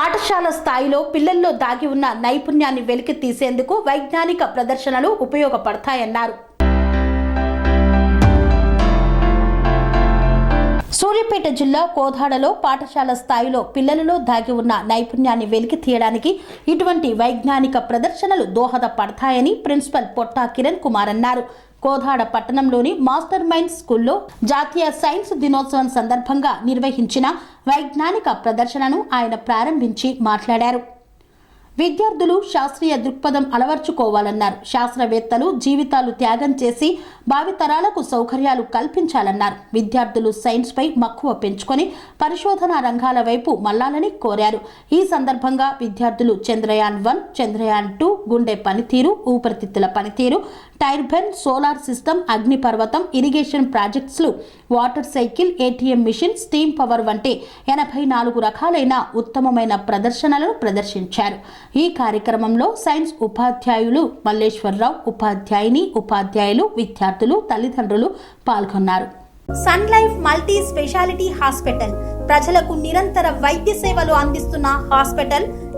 పాఠశాల స్థాయిలో పిల్లల్లో దాగి ఉన్న నైపుణ్యాన్ని వెలికి తీసేందుకు వైజ్ఞానిక ప్రదర్శనలు ఉపయోగపడతాయన్నారు. సూర్యాపేట జిల్లా కోదాడలో పాఠశాల స్థాయిలో పిల్లలలో దాగి ఉన్న నైపుణ్యాన్ని వెలికి తీయడానికి ఇటువంటి వైజ్ఞానిక ప్రదర్శనలు దోహదపడతాయని ప్రిన్సిపల్ పొట్టా కిరణ్ కుమార్ అన్నారు. కోదాడ పట్టణంలోని మాస్టర్ మైండ్ స్కూల్లో జాతీయ సైన్స్ దినోత్సవం సందర్భంగా నిర్వహించిన వైజ్ఞానిక ప్రదర్శనను ఆయన ప్రారంభించి మాట్లాడారు. విద్యార్థులు శాస్త్రీయ దృక్పథం అలవర్చుకోవాలన్నారు. శాస్త్రవేత్తలు జీవితాలు త్యాగం చేసి భావితరాలకు సౌకర్యాలు కల్పించాలన్నారు. విద్యార్థులు సైన్స్పై మక్కువ పెంచుకొని పరిశోధనా రంగాల వైపు మళ్ళాలని కోరారు. ఈ సందర్భంగా విద్యార్థులు చంద్రయాన్ వన్ చంద్రయాన్ టూ గుండె పనితీరు ఊపిరితిత్తుల పనితీరు టైర్బెన్ సోలార్ సిస్టమ్ అగ్నిపర్వతం irrigation ప్రాజెక్ట్స్లు water cycle ATM machine steam power వంటి ఎనభై నాలుగు రకాలైన ఉత్తమమైన ప్రదర్శనలను ప్రదర్శించారు. ఈ కార్యక్రమంలో సైన్స్ ఉపాధ్యాయులు మల్లేశ్వరరావు ఉపాధ్యాయుని ఉపాధ్యాయులు విద్యార్థులు తల్లిదండ్రులు పాల్గొన్నారు. Sun Life multi speciality hospital ప్రజలకు నిరంతర వైద్య సేవలు అందిస్తున్న హాస్పిటల్